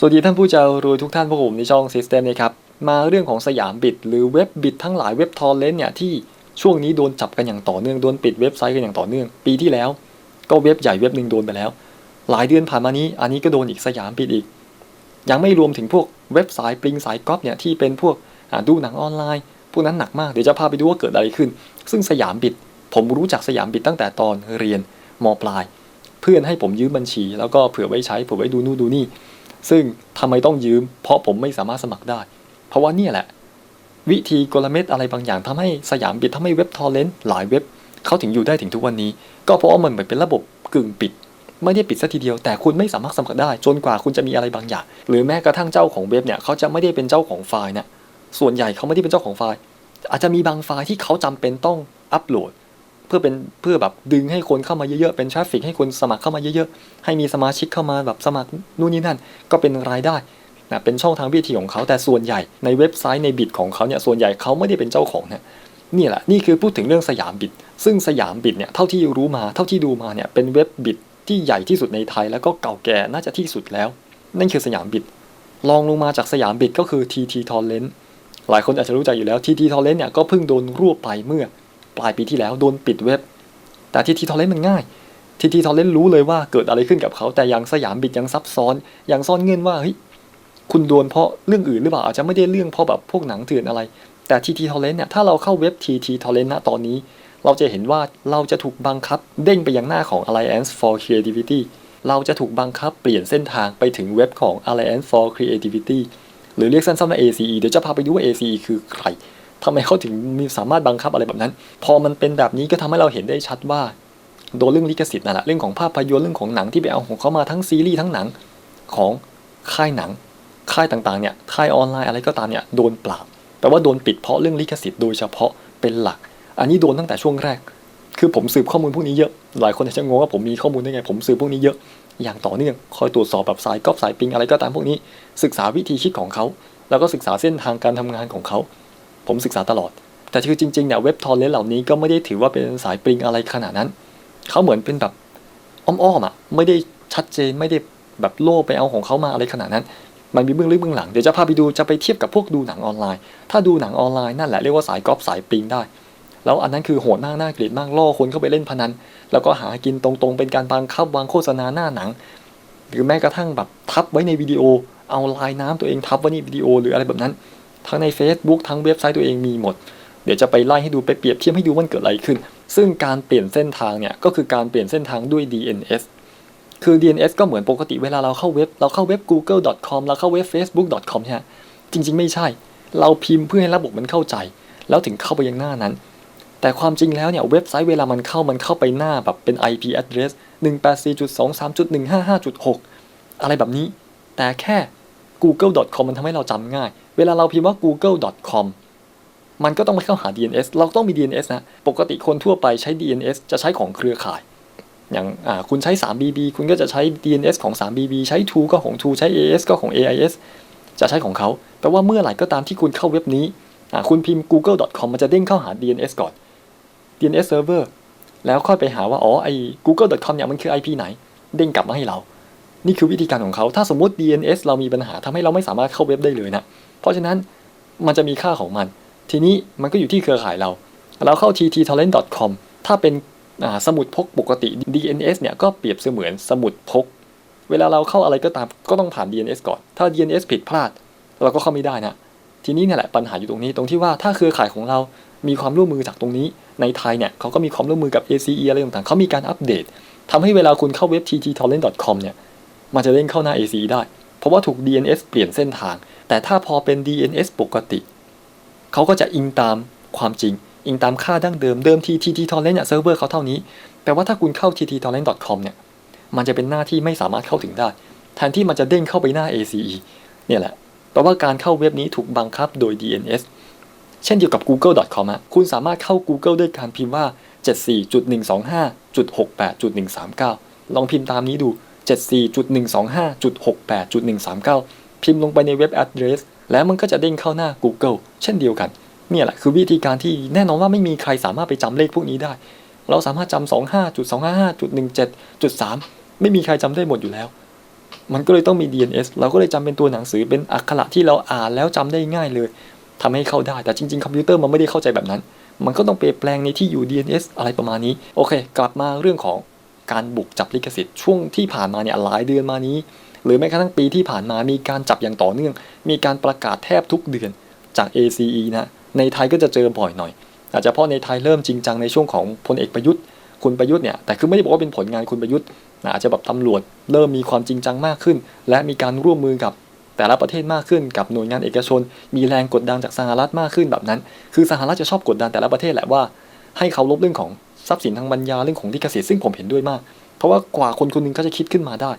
สวัสดีท่านผู้จารวยทุกท่านพวกผมในช่อง System นะครับ มาเรื่องของสยามบิดหรือเว็บบิดทั้งหลายเว็บทอร์เรนต์เนี่ยที่ช่วงนี้โดนจับกันอย่างต่อเนื่องโดนปิดเว็บไซต์กันอย่างต่อเนื่อง ปีที่แล้ว ก็เว็บใหญ่เว็บหนึ่งโดนไปแล้ว หลายเดือนผ่านมานี้ อันนี้ก็โดนอีกสยามบิดอีก ยังไม่รวมถึงพวกเว็บสายปริงสายก๊อปเนี่ยที่เป็นพวกดูหนังออนไลน์ พวกนั้นหนักมากเดี๋ยวจะพาไปดูว่าเกิดอะไรขึ้น ซึ่งสยามบิดผมรู้จักสยามบิดตั้งแต่ตอนเรียนมปลาย เพื่อนให้ผมยืมบัญชี แล้วก็เผื่อไว้ใช้เผื่อไว้ดูนู่นดูนี่ ซึ่งทำไมต้องยืม เพราะผมไม่สามารถสมัครได้ เพราะว่านี่แหละ วิธีกลเม็ดอะไรบางอย่างทำให้สยามบิดทำให้เว็บทอร์เรนต์หลายเว็บเขาถึงอยู่ได้ถึงทุกวันนี้ ก็เพราะว่ามันเหมือนเป็นระบบกึ่งปิด ไม่ได้ปิดซะทีเดียว แต่คุณไม่สามารถสมัครได้ จนกว่าคุณจะมีอะไรบางอย่าง หรือแม้กระทั่งเจ้าของเว็บเนี่ยเขาจะไม่ได้เป็นเจ้าของไฟล์เนี่ยส่วนใหญ่เขาไม่ได้เป็นเจ้าของไฟล์ อาจจะมีบางไฟล์ที่เขาจำเป็นต้องอัปโหลด เพื่อเป็นเพื่อแบบดึงให้คนเข้ามาเยอะๆ เป็นทราฟฟิกให้คนสมัครเข้ามาเยอะๆ ให้มีสมาชิกเข้ามาแบบสมัครนู่นนี่นั่น ก็เป็นรายได้นะเป็นช่องทางวิธีของเขาแต่ส่วนใหญ่ในเว็บไซต์ในบิดของเขาเนี่ยส่วนใหญ่เขาไม่ได้เป็นเจ้าของเนี่ยนี่แหละนี่คือพูดถึงเรื่องสยามบิด ซึ่งสยามบิดเนี่ยเท่าที่รู้มาเท่าที่ดูมาเนี่ยเป็นเว็บบิดที่ใหญ่ที่สุดในไทยแล้วก็เก่าแก่น่าจะที่สุดแล้ว นั่นคือสยามบิดลองลงมาจากสยามบิดก็คือ TT Torrent หลายคนอาจจะรู้จักอยู่แล้ว TT Torrent เนี่ยก็เพิ่งโดนรวบไปเมื่อ ปลายปีที่แล้วโดนปิดเว็บ แต่ทีทีทอร์เรนต์มันง่ายทีทีทอร์เรนต์รู้เลยว่าเกิดอะไรขึ้นกับเขาแต่ยังสยามบิดยังซับซ้อนยังซ่อนเงื่อนว่าเฮ้ยคุณโดนเพราะเรื่องอื่นหรือเปล่าอาจจะไม่ได้เรื่องเพราะแบบพวกหนังเถื่อนอะไร แต่ทีทีทอร์เรนต์เนี่ยถ้าเราเข้าเว็บทีทีทอร์เรนต์ณตอนนี้ เราจะเห็นว่าเราจะถูกบังคับเด้งไปยังหน้าของ Alliance for Creativity เราจะถูกบังคับเปลี่ยนเส้นทางไปถึงเว็บของ Alliance for Creativity หรือเรียกสั้นๆว่า ACE เดี๋ยวจะพาไปดูว่า ACE คือใคร ทำไมเขาถึงมีสามารถบังคับอะไรแบบนั้น พอมันเป็นแบบนี้ก็ทำให้เราเห็นได้ชัดว่า โดนเรื่องลิขสิทธิ์นั่นแหละเรื่องของภาพยนตร์เรื่องของหนังที่ไปเอาของเขามาทั้งซีรีส์ทั้งหนังของค่ายหนัง ค่ายต่างๆเนี่ยค่ายออนไลน์อะไรก็ตามเนี่ยโดนปราบแปลว่าโดนปิดเพราะเรื่องลิขสิทธิ์โดยเฉพาะเป็นหลัก อันนี้โดนตั้งแต่ช่วงแรก คือผมสืบข้อมูลพวกนี้เยอะ หลายคนอาจจะงงว่าผมมีข้อมูลได้ไง ผมสืบพวกนี้เยอะ อย่างต่อเนื่อง คอยตรวจสอบแบบสายก๊อปสายปิงอะไรก็ตามพวกนี้ ศึกษาวิธีคิดของเขา แล้วก็ศึกษาเส้นทางการทำงานของเขา ผมศึกษาตลอด แต่คือจริงๆเนี่ยเว็บทอร์เรนต์เหล่านี้ก็ไม่ได้ถือว่าเป็นสายปริงอะไรขนาดนั้น เขาเหมือนเป็นแบบอ้อมๆอะไม่ได้ชัดเจนไม่ได้แบบโล่ไปเอาของเขามาอะไรขนาดนั้น มันมีเบื้องลึกเบื้องหลัง เดี๋ยวจะพาไปดูจะไปเทียบกับพวกดูหนังออนไลน์ ถ้าดูหนังออนไลน์นั่นแหละเรียกว่าสายก๊อปสายปริงได้ แล้วอันนั้นคือโหดมากน่าเกลียดมากล่อคนเข้าไปเล่นพนัน แล้วก็หากินตรงๆ เป็นการบังคับวางโฆษณาหน้าหนัง หรือแม้กระทั่งแบบทับไว้ในวิดีโอ เอาลายน้ำตัวเองทับไว้ในวิดีโอหรืออะไรแบบนั้น ทั้งใน Facebook ทั้งเว็บไซต์ตัวเองมีหมด เดี๋ยวจะไปไล่ให้ดูไปเปรียบเทียบให้ดูว่ามันเกิดอะไรขึ้น ซึ่งการเปลี่ยนเส้นทางเนี่ยก็คือการเปลี่ยนเส้นทางด้วย DNS คือ DNS ก็เหมือนปกติเวลาเราเข้าเว็บ เราเข้าเว็บ google.com เราเข้าเว็บ facebook.com ใช่ไหมจริง ๆ ไม่ใช่ เราพิมพ์เพื่อให้ระบบมันเข้าใจ แล้วถึงเข้าไปยังหน้านั้น แต่ความจริงแล้วเนี่ยเว็บไซต์เวลามันเข้ามันเข้าไปหน้าแบบเป็น IP address 184.23.155.6 อะไรแบบนี้ แต่แค่ google.com มันทำให้เราจำง่าย เวลาเราพิมพ์ว่า google.com มันก็ต้องไปเข้าหา DNS เราต้องมี DNS นะ ปกติคนทั่วไปใช้ DNS จะใช้ของเครือข่าย อย่างคุณใช้ 3BB คุณก็จะใช้ DNS ของ 3BB ใช้ True ก็ของ True ใช้ AS ก็ของ AIS จะใช้ของเขาแปลว่าเมื่อไหร่ก็ตามที่คุณเข้าเว็บนี้ คุณพิมพ์ google.com มันจะเด้งเข้าหา DNS ก่อน DNS server แล้วค่อยไปหาว่า อ๋อ ไอ้ google.com เนี่ยมันคือ IP ไหน เด้งกลับมาให้เรา นี่คือวิธีการของเขา ถ้าสมมติ DNS เรามีปัญหาทำให้เราไม่สามารถเข้าเว็บได้เลยนะ เพราะฉะนั้นมันจะมีค่าของมัน ทีนี้มันก็อยู่ที่เครือข่ายเรา เราเข้า tttorrent.com ถ้าเป็นสมุดพกปกติ DNS เนี่ยก็เปรียบเสมือนสมุดพก เวลาเราเข้าอะไรก็ตามก็ต้องผ่าน DNS ก่อน ถ้า DNS ผิดพลาด เราก็เข้าไม่ได้นะ ทีนี้เนี่ยแหละปัญหาอยู่ตรงนี้ตรงที่ว่าถ้าเครือข่ายของเรามีความร่วมมือจากตรงนี้ ในไทยเนี่ยเขาก็มีความร่วมมือกับ ACE อะไรต่างๆเขามีการอัปเดตทำให้เวลาคุณเข้าเว็บ tttorrent.com เนี่ยมันจะเด้งเข้าหน้า ACE ได้ เพราะว่าถูก DNS เปลี่ยนเส้นทาง แต่ถ้าพอเป็น DNS ปกติ เขาก็จะอิงตามความจริง อิงตามค่าดั้งเดิมเดิมที่ tttorrent เนี่ยเซิร์ฟเวอร์เขาเท่านี้ แต่ว่าถ้าคุณเข้า tttorrent.com เนี่ย มันจะเป็นหน้าที่ไม่สามารถเข้าถึงได้ แทนที่มันจะเด้งเข้าไปหน้า ACE เนี่ยแหละแปลว่าการเข้าเว็บนี้ถูกบังคับโดย DNS เช่นเดียวกับ google.com อะคุณสามารถเข้า Google ด้วยการพิมพ์ว่า 74.125.68.139 ลองพิมพ์ตามนี้ดู 74.125.68.139 พิมพ์ลงไปในเว็บ address แล้วมันก็จะเด้งเข้าหน้า Google เช่นเดียวกัน เนี่ยแหละคือวิธีการที่แน่นอนว่าไม่มีใครสามารถไปจำเลขพวกนี้ได้ เราสามารถจำ25.255.17.3 ไม่มีใครจำได้หมดอยู่แล้ว มันก็เลยต้องมี DNS เราก็เลยจำเป็นตัวหนังสือเป็นอักขระที่เราอ่านแล้วจำได้ง่ายเลยทำให้เข้าได้แต่จริงๆคอมพิวเตอร์มันไม่ได้เข้าใจแบบนั้น มันก็ต้องไปแปลงในที่อยู่ DNS อะไรประมาณนี้โอเค กลับมาเรื่องของการบุกจับลิขสิทธิ์ช่วงที่ผ่านมาเนี่ยหลายเดือนมานี้ หรือแม้กระทั่งปีที่ผ่านมามีการจับอย่างต่อเนื่อง มีการประกาศแทบทุกเดือนจาก ACE นะในไทยก็จะเจอบ่อยหน่อย อาจจะเพราะในไทยเริ่มจริงจังในช่วงของพลเอกประยุทธ์คุณประยุทธ์เนี่ยแต่คือไม่ได้บอกว่าเป็นผลงานคุณประยุทธ์อาจจะแบบตำรวจเริ่มมีความจริงจังมากขึ้น และมีการร่วมมือกับแต่ละประเทศมากขึ้นกับหน่วยงานเอกชน มีแรงกดดันจากสหรัฐมากขึ้นแบบนั้น คือสหรัฐจะชอบกดดันแต่ละประเทศแหละว่า ให้เขาลบเรื่องของทรัพย์สินทางปัญญาเรื่องของลิขสิทธิ์ซึ่งผมเห็นด้วยมาก เพราะว่ากว่าคนคนหนึงเขาจะคิดขึ้นมาได้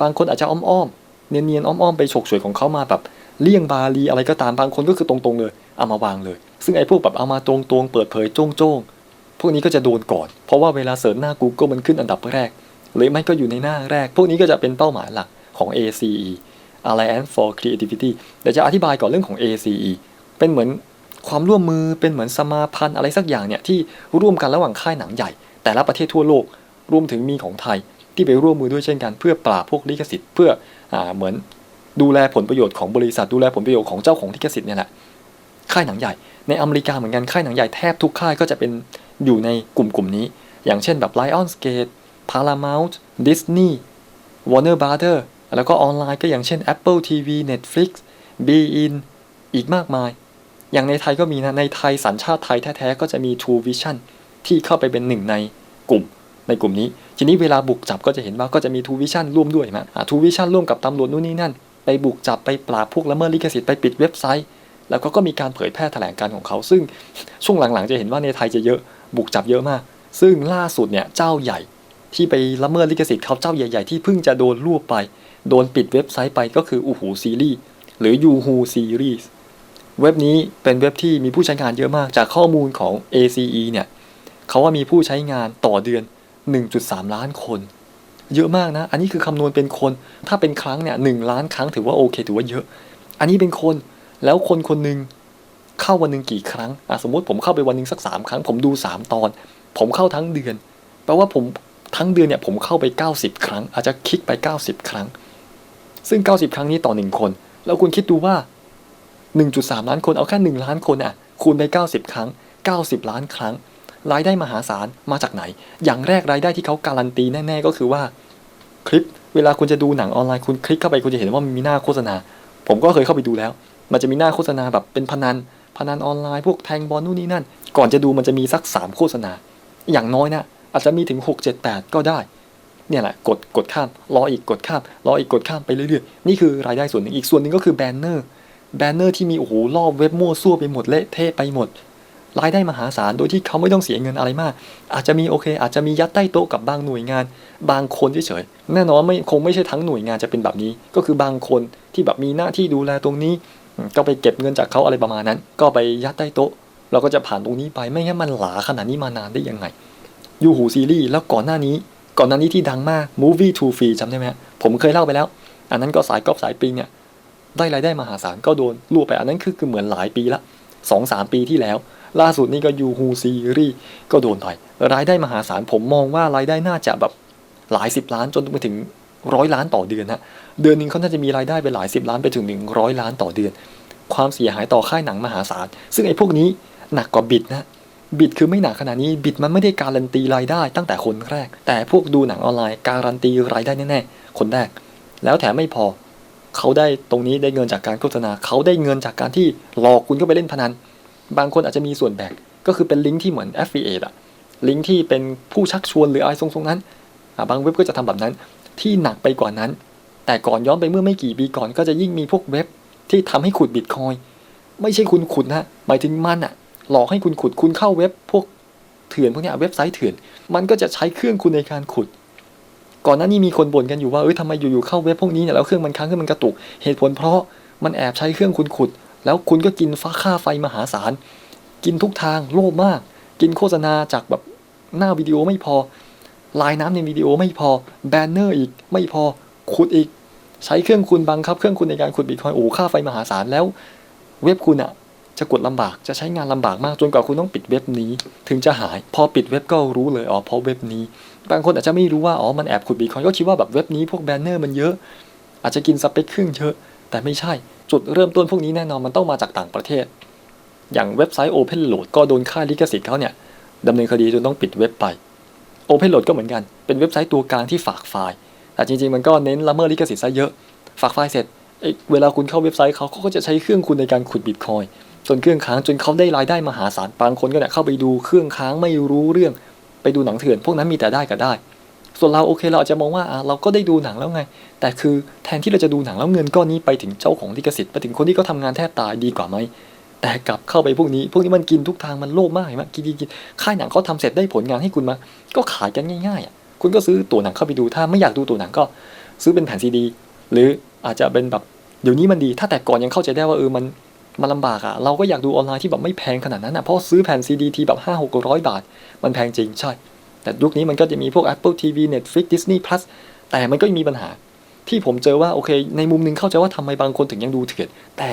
บางคนอาจจะอ้อมๆเนียนๆอ้อมๆไปฉกฉวยของเขามาแบบเลี่ยงบาลีอะไรก็ตามบางคนก็คือตรงๆเลยเอามาวางเลย ซึ่งไอ้พวกแบบเอามาตรงๆเปิดเผยโจ้งๆพวกนี้ก็จะโดนก่อน เพราะว่าเวลาเสิร์ชหน้า Google มันขึ้นอันดับแรก หรือไม่ก็อยู่ในหน้าแรก พวกนี้ก็จะเป็นเป้าหมายหลักของ ACE Alliance for Creativity เดี๋ยวจะอธิบายก่อนเรื่องของ ACE เป็นเหมือนความร่วมมือเป็นเหมือนสมาพันธ์อะไรสักอย่างเนี่ยที่ร่วมกันระหว่างค่ายหนังใหญ่ แต่ละประเทศทั่วโลกรวมถึงมีของไทย ที่ไปร่วมมือด้วยเช่นกัน เพื่อปราบพวกลิขสิทธิ์เพื่ออาเหมือนดูแลผลประโยชน์ของบริษัทดูแลผลประโยชน์ของเจ้าของลิขสิทธิ์เนี่ยแหละค่ายหนังใหญ่ ในอเมริกาเหมือนกันค่ายหนังใหญ่แทบทุกค่ายก็จะเป็นอยู่ในกลุ่มกลุ่มนี้ อย่างเช่นแบบ Lionsgate Paramount Disney Warner Brother แล้วก็ออนไลน์ก็อย่างเช่น Apple TV Netflix Bein อีกมากมาย อย่างในไทยก็มีนะ ในไทยสัญชาติไทยแท้ๆ ก็จะมี True Vision ที่เข้าไปเป็นหนึ่งในกลุ่ม ในกลุ่มนี้ ทีนี้เวลาบุกจับก็จะเห็นว่าก็จะมี True Vision ร่วมด้วยนะอ่า True Vision ร่วมกับตำรวจนู่นนี่นั่น ไปบุกจับไปปราบพวกละเมิดลิขสิทธิ์ไปปิดเว็บไซต์ แล้วก็ก็มีการเผยแพร่แถลงการของเขา ซึ่งช่วงหลังๆ จะเห็นว่าในไทยจะเยอะบุกจับเยอะมาก ซึ่งล่าสุดเนี่ยเจ้าใหญ่ ที่ไปละเมิดลิขสิทธิ์เขาเจ้าใหญ่ ๆ ที่เพิ่งจะโดนรวบไป โดนปิดเว็บไซต์ไปก็คืออูหูซีรีส์หรือยูฮูซีรีส์เว็บนี้เป็นเว็บที่มีผู้ใช้งานเยอะมากจากข้อมูลของ ACE เนี่ยเขาว่ามีผู้ใช้งานต่อเดือน 1.3 ล้านคน เยอะมากนะ อันนี้คือคำนวณเป็นคน ถ้าเป็นครั้งเนี่ยหล้านครั้งถือว่าโอเค ถือว่าเยอะ อันนี้เป็นคน แล้วคนคนหนึ่งเข้าวันหนึ่งกี่ครั้งอะสมมติผมเข้าไปวันหนึ่งสักสามครั้ง ผมดูสามตอน ผมเข้าทั้งเดือน แปลว่าผมทั้งเดือนเนี่ยผมเข้าไป 90 ครั้ง อาจจะคลิกไป 90 ครั้ง ซึ่ง 90 ครั้งนี้ต่อ 1 คน แล้วคุณคิดดูว่า 1.3 ล้านคนเอาแค่ 1 ล้านคนอะคูณไป 90 ครั้ง 90 ล้านครั้ง รายได้มหาศาลมาจากไหน อย่างแรกรายได้ที่เขาการันตีแน่ ๆ ก็คือว่า คลิปเวลาคุณจะดูหนังออนไลน์คุณคลิกเข้าไปคุณจะเห็นว่ามีหน้าโฆษณา ผมก็เคยเข้าไปดูแล้ว มันจะมีหน้าโฆษณาแบบเป็นพนัน พนันออนไลน์พวกแทงบอลนู่นนี่นั่น ก่อนจะดูมันจะมีสัก 3 โฆษณา อย่างน้อยนะอาจจะมีถึง 6 7 8 ก็ได้ เนี่ยแหละกดกดข้ามรออีกกดข้ามรออีกกดข้ามไปเรื่อยๆนี่คือรายได้ส่วนหนึ่งอีกส่วนหนึ่งก็คือแบนเนอร์แบนเนอร์ที่มีโอ้โหรอบเว็บมั่วซั่วไปหมดเละเทะไปหมด รายได้มหาศาลโดยที่เขาไม่ต้องเสียเงินอะไรมาก อาจจะมีโอเค อาจจะมียัดใต้โต๊ะกับบางหน่วยงาน บางคนเฉยๆแน่นอนไม่คงไม่ใช่ทั้งหน่วยงานจะเป็นแบบนี้ ก็คือบางคนที่แบบมีหน้าที่ดูแลตรงนี้ ก็ไปเก็บเงินจากเขาอะไรประมาณนั้น ก็ไปยัดใต้โต๊ะ เราก็จะผ่านตรงนี้ไปไม่งั้นมันหลาขนาดนี้มานานได้ยังไงยูหูซีรีส์แล้วก่อนหน้านี้ ก่อนหน้านี้ที่ดังมาก Movie to Free จำได้ไหมผมเคยเล่าไปแล้ว อันนั้นก็สายกอล์ฟสายปิงเนี่ยได้รายได้มหาศาลก็โดนรวไปอันนั้นคือคือเหมือนหลายปีละสองสามปีที่แล้ว ล่าสุดนี่ก็ยูฮูซีรีก็โดนไปรายได้มหาศาลผมมองว่ารายได้น่าจะแบบหลายสิบล้านจนไปถึงร้อยล้านต่อเดือนนะเดือนหนึ่งเขาน่าจะมีรายได้ไปหลายสิบล้านไปถึงหนึ่งร้อยล้านต่อเดือน ความเสียหายต่อค่ายหนังมหาศาล ซึ่งไอ้พวกนี้หนักกว่าบิดนะบิดคือไม่หนักขนาดนี้บิดมันไม่ได้การันตีรายได้ตั้งแต่คนแรก แต่พวกดูหนังออนไลน์การันตีรายได้แน่ๆคนแรก แล้วแถมไม่พอเขาได้ตรงนี้ได้เงินจากการโฆษณาเขาได้เงินจากการที่หลอกคุณก็ไปเล่นพนัน บางคนอาจจะมีส่วนแบ่งก็คือเป็นลิงก์ที่เหมือน affiliate อะลิงก์ที่เป็นผู้ชักชวนหรืออะไรทรงๆนั้น บางเว็บก็จะทำแบบนั้น ที่หนักไปกว่านั้น แต่ก่อนย้อนไปเมื่อไม่กี่ปีก่อนก็จะยิ่งมีพวกเว็บที่ทำให้ขุดบิตคอยไม่ใช่คุณขุดนะหมายถึงมันอะหลอกให้คุณขุดคุณเข้าเว็บพวกเถื่อนพวกนี้เว็บไซต์เถื่อน มันก็จะใช้เครื่องคุณในการขุด ก่อนหน้านี้มีคนบ่นกันอยู่ว่าเอ้ยทำไมอยู่ๆเข้าเว็บพวกนี้เนี่ยแล้วเครื่องมันค้างเครื่องมันกระตุก เหตุผลเพราะมันแอบใช้เครื่องคุณขุด แล้วคุณก็กินฟ้าค่าไฟมหาศาล กินทุกทางโลภมาก กินโฆษณาจากแบบหน้าวิดีโอไม่พอ ลายน้ำในวิดีโอไม่พอ แบนเนอร์อีกไม่พอ ขุดอีก ใช้เครื่องคุณบังคับ เครื่องคุณในการขุดบิตคอยน์โอ้ค่าไฟมหาศาลแล้ว เว็บคุณอะจะกดลำบากจะใช้งานลำบากมากจนกว่าคุณต้องปิดเว็บนี้ ถึงจะหาย พอปิดเว็บก็รู้เลยอ๋อเพราะเว็บนี้ บางคนอาจจะไม่รู้ว่าอ๋อมันแอบขุดบิตคอยน์ก็คิดว่าแบบเว็บนี้พวกแบนเนอร์มันเยอะ อาจจะกินสเปคเครื่องเยอะ แต่ไม่ใช่จุดเริ่มต้นพวกนี้แน่นอนมันต้องมาจากต่างประเทศ อย่างเว็บไซต์ OpenLoad ก็โดนค่าลิขสิทธิ์เขาเนี่ยดำเนินคดีจนต้องปิดเว็บไป OpenLoad ก็เหมือนกันเป็นเว็บไซต์ตัวกลางที่ฝากไฟล์ แต่จริงๆมันก็เน้นละเมิดลิขสิทธิ์ซะเยอะ ฝากไฟล์เสร็จเเวลาคุณเข้าเว็บไซต์เขาเขาก็จะใช้เครื่องคุณในการขุดบิตคอยจนเครื่องค้างจนเขาได้รายได้มหาศาลบางคนก็เนี่ยเข้าไปดูเครื่องค้างไม่รู้เรื่อง ไปดูหนังเถื่อน พวกนั้นมีแต่ได้กับได้ ส่วนเราโอเคเราอาจจะมองว่าเราก็ได้ดูหนังแล้วไง แต่คือแทนที่เราจะดูหนังแล้วเงินก้อนนี้ไปถึงเจ้าของลิขสิทธิ์ไปถึงคนที่เขาทำงานแทบตายดีกว่าไหมแต่กลับเข้าไปพวกนี้ พวกนี้มันกินทุกทางมันโลภมากเห็นไหมกินกินกินค่ายหนังเขาทำเสร็จได้ผลงานให้คุณมา ก็ขายกันง่ายๆอะคุณก็ซื้อตั๋วหนังเข้าไปดูถ้าไม่อยากดูตั๋วหนังก็ซื้อเป็นแผ่นซีดีหรืออาจจะเป็นแบบเดี๋ยวนี้มันดี ถ้าแต่ก่อนยังเข้าใจได้ว่าเออมันมันลำบากอะเราก็อยากดูออนไลน์ที่แบบไม่แพงขนาดนั้นอะเพราะซื้อแผ่นซีดีทีแบบห้าหกร้อยบาท มันแพงจริงใช่ แต่ยุคนี้มันก็จะมีพวก Apple TV Netflix Disney Plus แต่มันก็มีปัญหา ที่ผมเจอว่าโอเค ในมุมหนึงเข้าใจว่าทำไมบางคนถึงยังดูเถื่อนแต่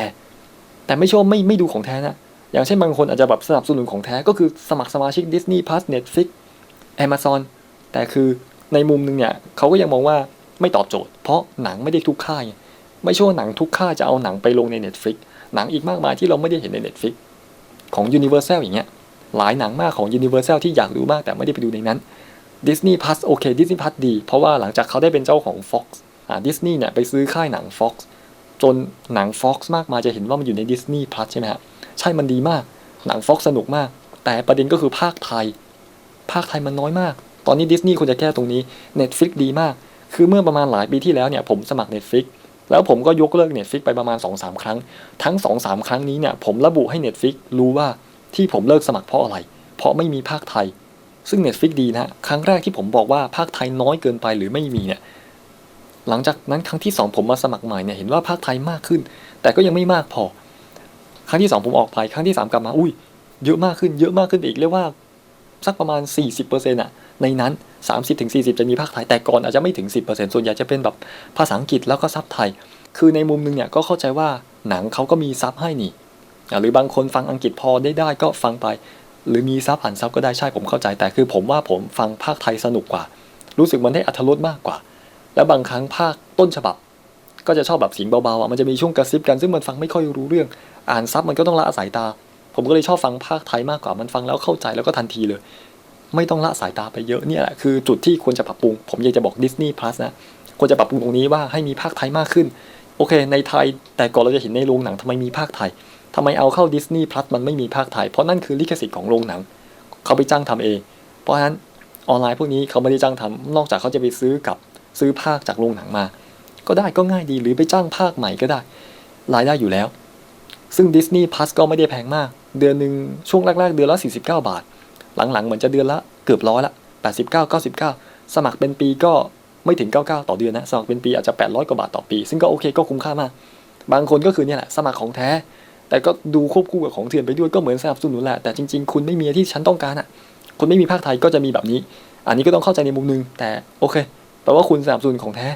แต่ไม่ช่วไม่ไม่ดูของแท้นะ อย่างเช่นบางคนอาจจะแบบสนับสนุนของแท้ก็คือสมัครสมาชิก Disney Plus Netflix Amazon แต่คือในมุมหนึงเนี่ยเขาก็ยังมองว่าไม่ตอบโจทย์ เพราะหนังไม่ได้ทุกค่ายไงไม่ใช่ว่าหนังทุกค่ายจะเอาหนังไปลงใน Netflix หนังอีกมากมายที่เราไม่ได้เห็นใน Netflix ของ Universal อย่างเงี้ย หลายหนังมากของ Universal ที่อยากดูมากแต่ไม่ได้ไปดูในนั้น Disney Plus โอเค Disney Plus ดี เพราะว่าหลังจากเขาได้เป็นเจ้าของ Fox อ่า Disney เนี่ยไปซื้อค่ายหนัง Fox จนหนัง Fox มากมายจะเห็นว่ามันอยู่ใน Disney Plus ใช่ไหมฮะ ใช่มันดีมาก หนัง Fox สนุกมาก แต่ประเด็นก็คือภาคไทย ภาคไทยมันน้อยมาก ตอนนี้ดิสนีย์ควรจะแก้ตรงนี้ Netflix ดีมาก คือเมื่อประมาณหลายปีที่แล้วเนี่ยผมสมัคร Netflix แล้วผมก็ยกเลิก Netflix ไปประมาณ 2-3 ครั้ง ทั้ง 2-3 ครั้งนี้เนี่ยผมระบุให้ Netflix รู้ว่า ที่ผมเลิกสมัครเพราะอะไร เพราะไม่มีภาคไทย ซึ่ง Netflix ดีนะครั้งแรกที่ผมบอกว่าภาคไทยน้อยเกินไปหรือไม่มีเนี่ยหลังจากนั้นครั้งที่ 2 ผมมาสมัครใหม่เนี่ยเห็นว่าภาคไทยมากขึ้น แต่ก็ยังไม่มากพอ ครั้งที่ 2 ผมออกไปครั้งที่ 3 กลับมาอุ้ยเยอะมากขึ้นเยอะมากขึ้นอีกเรียกว่าสักประมาณ 40%อะในนั้น 30-40 จะมีภาคไทยแต่ก่อนอาจจะไม่ถึง 10%ส่วนใหญ่จะเป็นแบบภาษาอังกฤษแล้วก็ซับไทย คือในมุมหนึงเนี่ยก็เข้าใจว่าหนังเขาก็มีซับให้นี่ หรือบางคนฟังอังกฤษพอได้ได้ก็ฟังไป หรือมีซับอ่านซับก็ได้ใช่ผมเข้าใจ แต่คือผมว่าผมฟังภาคไทยสนุกกว่า รู้สึกมันได้อัธรสมากกว่า แล้วบางครั้งภาคต้นฉบับ ก็จะชอบแบบเสียงเบาๆอะมันจะมีช่วงกระซิบกันซึ่งมันฟังไม่ค่อยรู้เรื่อง อ่านซับมันก็ต้องละสายตา ผมก็เลยชอบฟังภาคไทยมากกว่ามันฟังแล้วเข้าใจแล้วก็ทันทีเลย ไม่ต้องละสายตาไปเยอะเนี่ยแหละคือจุดที่ควรจะปรับปรุง ผมอยากจะบอก Disney Plus นะควรจะปรับปรุงตรงนี้ว่าให้มีภาคไทยมากขึ้น โอเค ในไทยแต่ก่อนเราจะเห็นในโรงหนังทำไมมีภาคไทย ทำไมเอาเข้า Disney Plus มันไม่มีภาคไทย เพราะนั่นคือลิขสิทธิ์ของโรงหนัง เขาไปจ้างทำเอง เพราะฉะนั้นออนไลน์พวกนี้เขาไม่ได้จ้างทำนอกจากเขาจะไปซื้อกับซื้อภาคจากโรงหนังมา ก็ได้ก็ง่ายดีหรือไปจ้างภาคใหม่ก็ได้ รายได้อยู่แล้ว ซึ่ง Disney Plus ก็ไม่ได้แพงมาก เดือนหนึ่งช่วงแรกๆ เดือนละ 49 บาท หลังๆ เหมือนจะเดือนละเกือบร้อยละ 89 99 สมัครเป็นปีก็ไม่ถึง 99 ต่อเดือนนะ สมัครเป็นปีอาจจะ 800 กว่าบาทต่อปี ซึ่งก็โอเคก็คุ้มค่ามาก บางคนก็คือเนี่ยแหละ สมัครของแท้ แต่ก็ดูควบคู่กับของเถื่อนไปด้วยก็เหมือนสนับสนุนแหละแต่จริงๆ คุณไม่มีที่ฉันต้องการอะคุณไม่มีภาคไทยก็จะมีแบบนี้ อันนี้ก็ต้องเข้าใจในมุมนึง แต่โอเคแปลว่าคุณสนับสนุนของแท้